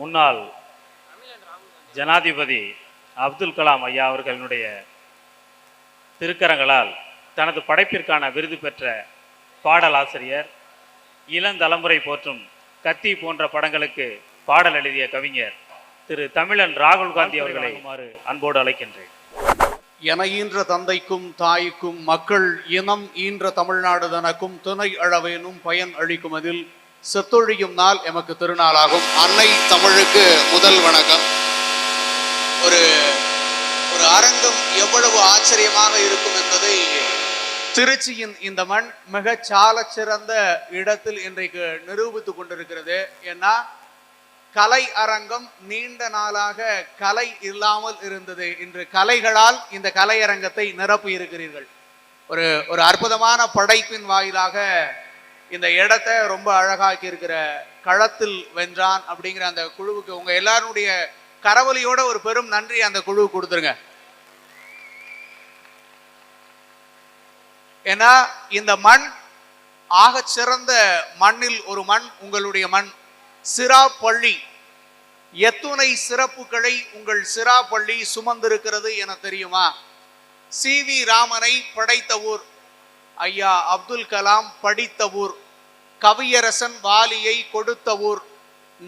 முன்னாள் ஜனாதிபதி அப்துல் கலாம் ஐயா அவர்களினுடைய திருக்கரங்களால் தனது படைப்பிற்கான விருது பெற்ற பாடலாசிரியர் இளந்தலைமுறை போற்றும் கத்தி போன்ற படங்களுக்கு பாடல் எழுதிய கவிஞர் திரு தமிழன் ராகுல் காந்தி அவர்களை அன்போடு அழைக்கின்றேன். என ஈன்ற தந்தைக்கும் தாய்க்கும் மக்கள் இனம் ஈன்ற தமிழ்நாடு தனக்கும் துணை அழவேனும் பயன் அளிக்கும் அதில் செத்தொழியும் நாள் எமக்கு திருநாளாகும். அன்னை தமிழுக்கு முதல் வணக்கம். ஒரு ஒரு அரங்கம் எவ்வளவு ஆச்சரியமாக இருக்கும் என்பதை திருச்சியின் இந்த மண் மிக சால சிறந்த இடத்தில் இன்றைக்கு நிரூபித்துக் கொண்டிருக்கிறது. ஏன்னா கலை அரங்கம் நீண்ட நாளாக கலை இல்லாமல் இருந்தது. இன்று கலைகளால் இந்த கலையரங்கத்தை நிரப்பி இருக்கிறீர்கள் ஒரு ஒரு அற்புதமான படைப்பின் வாயிலாக இந்த இடத்த ரொம்ப அழகாக்கி இருக்கிற களத்தில் வென்றான் அப்படிங்கிற அந்த குழுவுக்கு உங்க எல்லாருடைய கரவொலியோட ஒரு பெரும் நன்றி அந்த குழுவுக்கு கொடுத்துருங்க. ஏன்னா இந்த மண் ஆக சிறந்த மண்ணில் ஒரு மண் உங்களுடைய மண். சிரா பள்ளி எத்துணை சிறப்புகளை உங்கள் சிரா பள்ளி சுமந்திருக்கிறது என தெரியுமா? சி வி ராமனை படைத்த ஊர். ஐயா அப்துல் கலாம் படித்த ஊர். கவியரசன் வாலியை கொடுத்த ஊர்.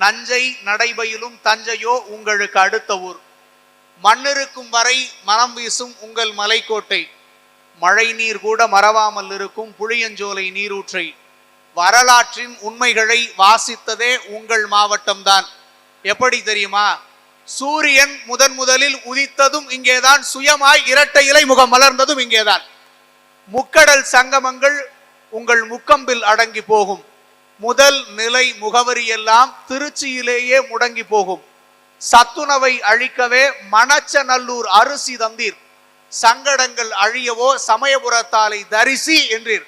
நஞ்சை நடைபயிலும் தஞ்சையோ உங்களுக்கு அடுத்த ஊர். மண்ணிருக்கும் வரை மனம் வீசும் உங்கள் மலைக்கோட்டை. மழை நீர் கூட மறவாமல் இருக்கும் புளியஞ்சோலை நீரூற்றை. வரலாற்றின் உண்மைகளை வாசித்ததே உங்கள் மாவட்டம்தான். எப்படி தெரியுமா? சூரியன் முதன் முதலில் உதித்ததும் இங்கேதான் சுயமாய் இரட்டை இலை முகம் மலர்ந்ததும் இங்கேதான். முக்கடல் சங்கமங்கள் உங்கள் முக்கம்பில் அடங்கி போகும். முதல் நிலை முகவரி எல்லாம் திருச்சியிலேயே முடங்கி போகும். சத்துணவை அழிக்கவே மணச்சநல்லூர் அரிசி தந்தீர். சங்கடங்கள் அழியவோ சமயபுரத்தாலை தரிசி என்றீர்.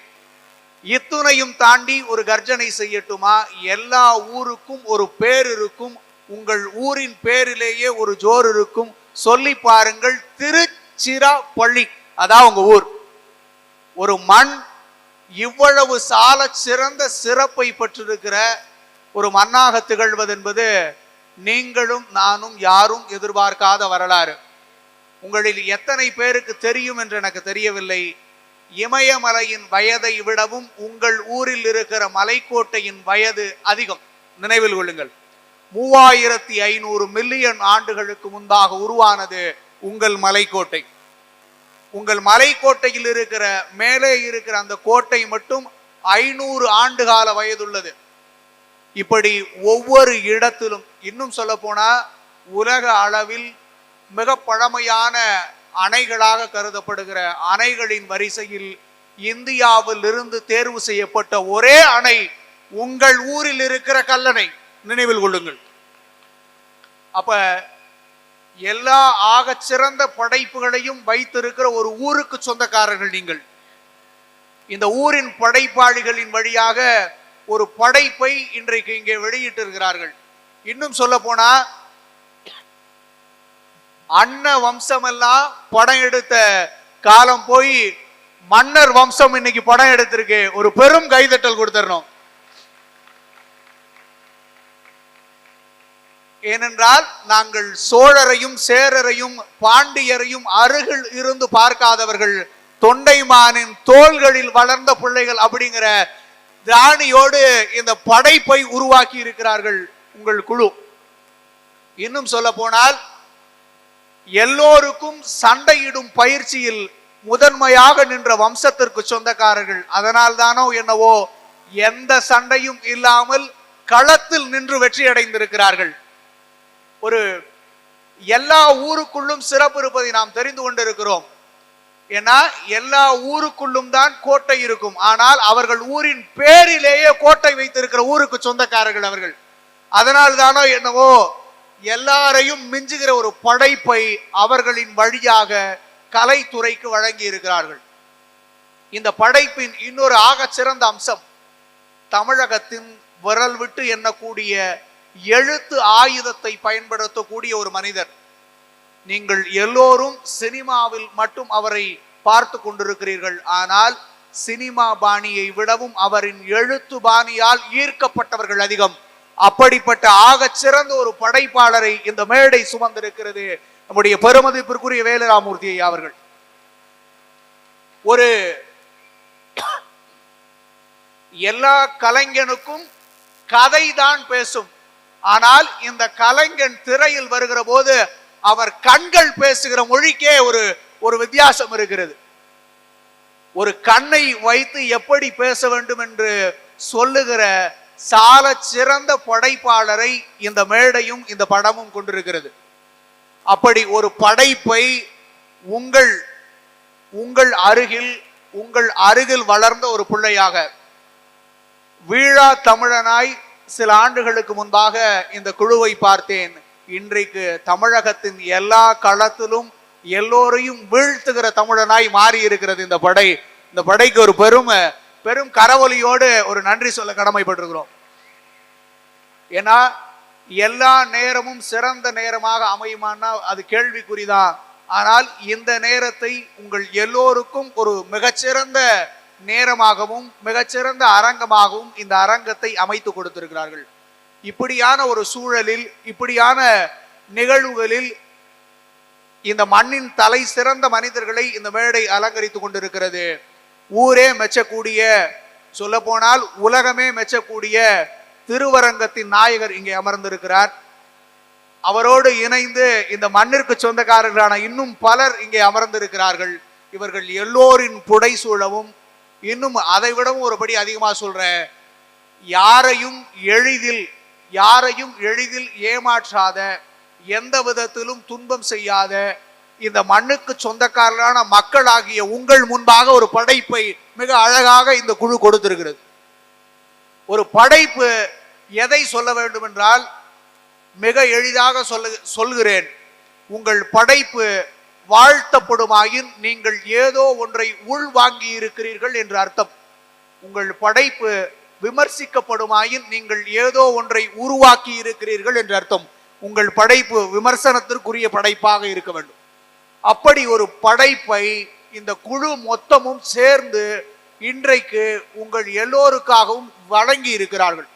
இத்துணையும் தாண்டி ஒரு கர்ஜனை செய்யட்டுமா? எல்லா ஊருக்கும் ஒரு பேர் இருக்கும். உங்கள் ஊரின் பேரிலேயே ஒரு ஜோர் இருக்கும். சொல்லி பாருங்கள் திருச்சிராப்பள்ளி. அதான் உங்க ஊர். ஒரு மண் இவ்வளவு சால சிறந்த சிறப்பை பெற்றிருக்கிற ஒரு மண்ணாக திகழ்வது என்பது நீங்களும் நானும் யாரும் எதிர்பார்க்காத வரலாறு. உங்களில் எத்தனை பேருக்கு தெரியும் என்று எனக்கு தெரியவில்லை. இமயமலையின் வயதை விடவும் உங்கள் ஊரில் இருக்கிற மலைக்கோட்டையின் வயது அதிகம். நினைவில் கொள்ளுங்கள். மூவாயிரத்தி ஐநூறு மில்லியன் ஆண்டுகளுக்கு முன்பாக உருவானது உங்கள் மலைக்கோட்டை. உங்கள் மலைக்கோட்டையில் இருக்கிற மேலே இருக்கிற அந்த கோட்டை மட்டும் ஐநூறு ஆண்டு கால வயதுள்ளது. இப்படி ஒவ்வொரு இடத்திலும் இன்னும் சொல்ல போனால் உலக அளவில் மிக பழமையான அணைகளாக கருதப்படுகிற அணைகளின் வரிசையில் இந்தியாவில் இருந்து தேர்வு செய்யப்பட்ட ஒரே அணை உங்கள் ஊரில் இருக்கிற கல்லணை. நினைவில் கொள்ளுங்கள். அப்ப எல்லா ஆக சிறந்த படைப்புகளையும் வைத்திருக்கிற ஒரு ஊருக்கு சொந்தக்காரர்கள் நீங்கள். இந்த ஊரின் படைப்பாளிகளின் வழியாக ஒரு படைப்பை இன்றைக்கு இங்கே வெளியிட்டிருக்கிறார்கள். இன்னும் சொல்ல போனா அன்ன வம்சமெல்லாம் படம் எடுத்த காலம் போய் மன்னர் வம்சம் இன்னைக்கு படம் எடுத்திருக்கு. ஒரு பெரும் கைதட்டல் கொடுத்துடணும் ஏனென்றால் நாங்கள் சோழரையும் சேரரையும் பாண்டியரையும் அருகில் இருந்து பார்க்காதவர்கள் தொண்டைமானின் தோள்களில் வளர்ந்த பிள்ளைகள் அப்படிங்கிற திராணியோடு இந்த படைப்பை உருவாக்கி இருக்கிறார்கள் உங்கள் குழு. இன்னும் சொல்ல போனால் எல்லோருக்கும் சண்டையிடும் பயிற்சியில் முதன்மையாக நின்ற வம்சத்திற்கு சொந்தக்காரர்கள். அதனால் தானோ என்னவோ எந்த சண்டையும் இல்லாமல் களத்தில் நின்று வெற்றி அடைந்திருக்கிறார்கள் ஒரு எல்லா ஊருக்குள்ளும் சிறப்பு இருப்பதை நாம் தெரிந்து கொண்டிருக்கிறோம். ஏன்னா எல்லா ஊருக்குள்ளும் தான் கோட்டை இருக்கும். ஆனால் அவர்கள் ஊரின் பேரிலேயே கோட்டை வைத்திருக்கிற ஊருக்கு சொந்தக்காரர்கள் அவர்கள். அதனால் தானோ என்னவோ எல்லாரையும் மிஞ்சுகிற ஒரு படைப்பை அவர்களின் வழியாக கலைத்துறைக்கு வழங்கி இருக்கிறார்கள் இந்த படைப்பின் இன்னொரு ஆக சிறந்த அம்சம் தமிழகத்தின் விரல் விட்டு எண்ணக்கூடிய எழுத்து ஆயுதத்தை பயன்படுத்தக்கூடிய ஒரு மனிதர். நீங்கள் எல்லோரும் சினிமாவில் மட்டும் அவரை பார்த்து கொண்டிருக்கிறீர்கள். ஆனால் சினிமா பாணியை விடவும் அவரின் எழுத்து பாணியால் ஈர்க்கப்பட்டவர்கள் அதிகம். அப்படிப்பட்ட ஆக சிறந்த ஒரு படைப்பாளரை இந்த மேடை சுமந்திருக்கிறது நம்முடைய பெருமதிப்பிற்குரிய வேலராமூர்த்தி ஐயா அவர்கள். ஒரு எல்லா கலைஞனுக்கும் கதை தான் பேசும். ஆனால் இந்த கலைஞன் திரையில் வருகிற போது அவர் கண்கள் பேசுகிற மொழிக்கே ஒரு ஒரு வித்தியாசம் இருக்கிறது. ஒரு கண்ணை வைத்து எப்படி பேச வேண்டும் என்று சொல்லுகிற சால சிறந்த படைப்பாளரை இந்த மேடையும் இந்த படமும் கொண்டிருக்கிறது. அப்படி ஒரு படைப்பை உங்கள் உங்கள் அருகில் உங்கள் அருகில் வளர்ந்த ஒரு பிள்ளையாக வீழா தமிழனாய் சில ஆண்டுகளுக்கு முன்பாக இந்த குழுவை பார்த்தேன். இன்றைக்கு தமிழகத்தின் எல்லா களத்திலும் எல்லோரையும் வீழ்த்துகிற தமிழனாய் மாறி இருக்கிறது இந்த படை. இந்த படைக்கு ஒரு பெரும் பெரும் கரவொலியோடு ஒரு நன்றி சொல்ல கடமைப்பட்டிருக்கிறோம். ஏன்னா எல்லா நேரமும் சிறந்த நேரமாக அமையுமானா அது கேள்விக்குறிதான். ஆனால் இந்த நேரத்தை உங்கள் எல்லோருக்கும் ஒரு மிகச்சிறந்த நேரமாகவும் மிகச்சிறந்த அரங்கமாகவும் இந்த அரங்கத்தை அமைத்து கொடுத்திருக்கிறார்கள். இப்படியான ஒரு சூழலில் இப்படியான நிகழ்வுகளில் இந்த மண்ணின் தலை சிறந்த மனிதர்களை இந்த மேடை அலங்கரித்துக் கொண்டிருக்கிறது. ஊரே மெச்சக்கூடிய சொல்ல போனால் உலகமே மெச்சக்கூடிய திருவரங்கத்தின் நாயகர் இங்கே அமர்ந்திருக்கிறார். அவரோடு இணைந்து இந்த மண்ணிற்கு சொந்தக்காரர்களான இன்னும் பலர் இங்கே அமர்ந்திருக்கிறார்கள். இவர்கள் எல்லோரின் புடை சூழவும் இன்னும் அதை விடவும் ஒருபடி அதிகமாக சொல்றேன். யாரையும் எளிதில் யாரையும் எளிதில் ஏமாற்றாத எந்த விதத்திலும் துன்பம் செய்யாத இந்த மண்ணுக்கு சொந்தக்காரர்களான மக்களாகிய உங்கள் முன்பாக ஒரு படைப்பை மிக அழகாக இந்த குழு கொடுத்திருக்கிறது. ஒரு படைப்பு எதை சொல்ல வேண்டும் என்றால் மிக எளிதாக சொல்ல சொல்கிறேன். உங்கள் படைப்பு வாழ்த்தப்படுமாயின் நீங்கள் ஏதோ ஒன்றை உள்வாங்கி இருக்கிறீர்கள் என்று அர்த்தம். உங்கள் படைப்பு விமர்சிக்கப்படுமாயின் நீங்கள் ஏதோ ஒன்றை உருவாக்கி இருக்கிறீர்கள் என்று அர்த்தம். உங்கள் படைப்பு விமர்சனத்திற்குரிய படைப்பாக இருக்க வேண்டும். அப்படி ஒரு படைப்பை இந்த குழு மொத்தமும் சேர்ந்து இன்றைக்கு உங்கள் எல்லோருக்காகவும் வழங்கி இருக்கிறார்கள்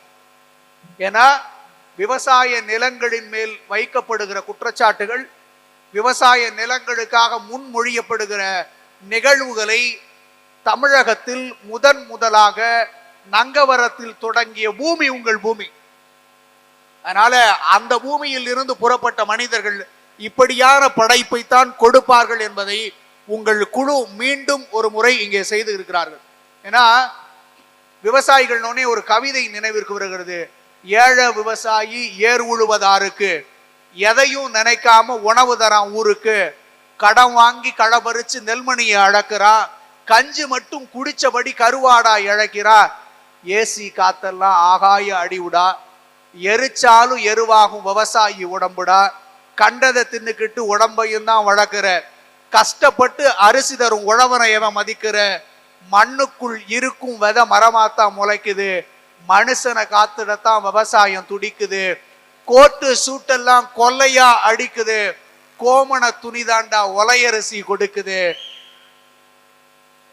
ஏன்னா விவசாய நிலங்களின் மேல் வைக்கப்படுகிற குற்றச்சாட்டுகள் விவசாய நிலங்களுக்காக முன்மொழியப்படுகிற நிகழ்வுகளை தமிழகத்தில் முதன் முதலாக நங்கவரத்தில் தொடங்கிய பூமி உங்கள் பூமி. அதனால அந்த பூமியில் இருந்து புறப்பட்ட மனிதர்கள் இப்படியான படைப்பை தான் கொடுப்பார்கள் என்பதை உங்கள் குழு மீண்டும் ஒரு முறை இங்கே செய்து இருக்கிறார்கள். ஏன்னா விவசாயிகள்னோடனே ஒரு கவிதை நினைவிற்கு வருகிறது. ஏழ விவசாயி ஏர் உழுவதாருக்கு. எதையும் நினைக்காம உணவு தரான் ஊருக்கு. கடன் வாங்கி களபறிச்சு நெல்மணியை அழக்கிறா. கஞ்சி மட்டும் குடிச்சபடி கருவாடா இழக்கிறா. ஏசி காத்தெல்லாம் ஆகாய அடிவுடா. எரிச்சாலும் எருவாகும் விவசாயி உடம்புடா. கண்டதை தின்னுக்கிட்டு உடம்பையும் தான் வளர்க்கிற. கஷ்டப்பட்டு அரிசி தரும் உழவனை எவன் மதிக்கிற. மண்ணுக்குள் இருக்கும் வித மரமாத்தான் முளைக்குது. மனுஷனை காத்துடத்தான் விவசாயம் துடிக்குது. கோட்டு சூட்டெல்லாம் கொல்லையா அடிக்குது. கோமண துணிதாண்டா ஒலையரிசி கொடுக்குது.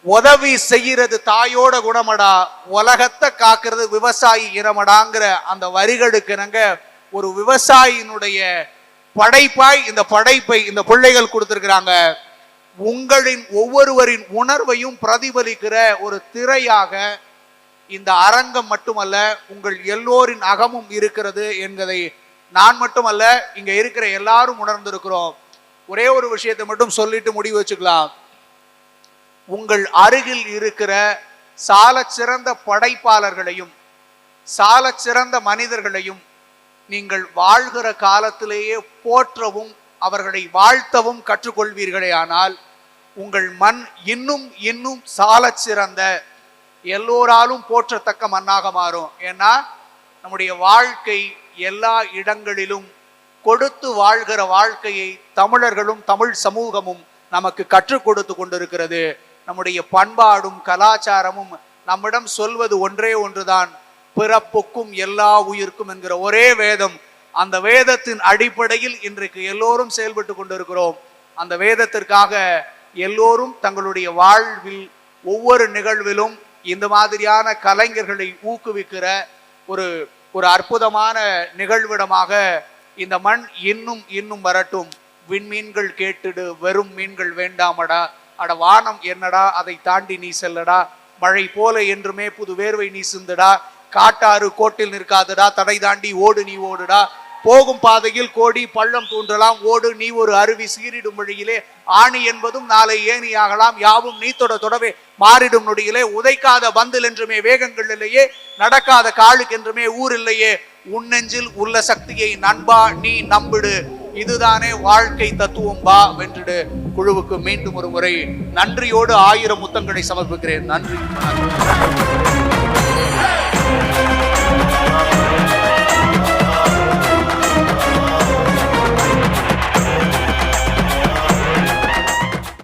உதவி செய்கிறது தாயோட குணமடா. உலகத்தை காக்கிறது விவசாயி இனமடாங்கிற அந்த வரிகளுக்கு நாங்க ஒரு விவசாயியினுடைய படைப்பாய் இந்த படைப்பை இந்த பிள்ளைகள் கொடுத்துருக்குறாங்க. உங்களின் ஒவ்வொருவரின் உணர்வையும் பிரதிபலிக்கிற ஒரு திரையாக இந்த அரங்கம் மட்டுமல்ல உங்கள் எல்லோரின் அகமும் இருக்கிறது என்பதை நான் மட்டும் அல்ல இங்க இருக்கிற எல்லாரும் உணர்ந்திருக்கிறோம். ஒரே ஒரு விஷயத்தை மட்டும் சொல்லிட்டு முடிவு வச்சுக்கலாம். உங்கள் அருகில் இருக்கிற சால சிறந்த படைப்பாளர்களையும் சால சிறந்த மனிதர்களையும் நீங்கள் வாழ்கிற காலத்திலேயே போற்றவும் அவர்களை வாழ்த்தவும் கற்றுக்கொள்வீர்களே ஆனால் உங்கள் மண் இன்னும் இன்னும் சால சிறந்த எல்லோராலும் போற்றத்தக்க மண்ணாக மாறும். ஏன்னா நம்முடைய வாழ்க்கை எல்லா இடங்களிலும் கொடுத்து வாழ்கிற வாழ்க்கையை தமிழர்களும் தமிழ் சமூகமும் நமக்கு கற்றுக் கொடுத்து கொண்டிருக்கிறது. நம்முடைய பண்பாடும் கலாச்சாரமும் நம்மிடம் சொல்வது ஒன்றே ஒன்றுதான். பிறப்புக்கும் எல்லா உயிர்க்கும் என்கிற ஒரே வேதம். அந்த வேதத்தின் அடிப்படையில் இன்றைக்கு எல்லோரும் செயல்பட்டு கொண்டிருக்கிறோம். அந்த வேதத்திற்காக எல்லோரும் தங்களுடைய வாழ்வில் ஒவ்வொரு நிகழ்விலும் இந்த மாதிரியான கலைஞர்களை ஊக்குவிக்கிற ஒரு ஒரு அற்புதமான நிகழ்விடமாக இந்த மண் இன்னும் இன்னும் வரட்டும். விண்மீன்கள் கேட்டுடு வெறும் மீன்கள் வேண்டாமடா. அட வானம் என்னடா அதை தாண்டி நீ செல்லடா. மழை போல என்றுமே புது வேர்வை நீ சிந்துடா. காட்டாறு கோட்டில் நிற்காதடா. தடை தாண்டி ஓடு நீ ஓடுடா. போகும் பாதையில் கோடி பள்ளம் தூண்டலாம் ஓடு நீ ஒரு அருவி சீரிடும் வழியிலே ஆணி என்பதும் நாளை ஏணி ஆகலாம் யாவும் நீ தொட தொடவே மாறிடும் நொடியிலே உதைக்காத பந்தில் என்றுமே வேகங்கள் இல்லையே நடக்காத காலுக்கு என்றுமே ஊர் இல்லையே உன்னெஞ்சில் உள்ள சக்தியை நண்பா நீ நம்பிடு இதுதானே வாழ்க்கை தத்துவம் பா வென்றிடு. குழுவுக்கு மீண்டும் ஒரு முறை நன்றியோடு ஆயிரம் முத்தங்களை சமர்ப்பிக்கிறேன். நன்றி.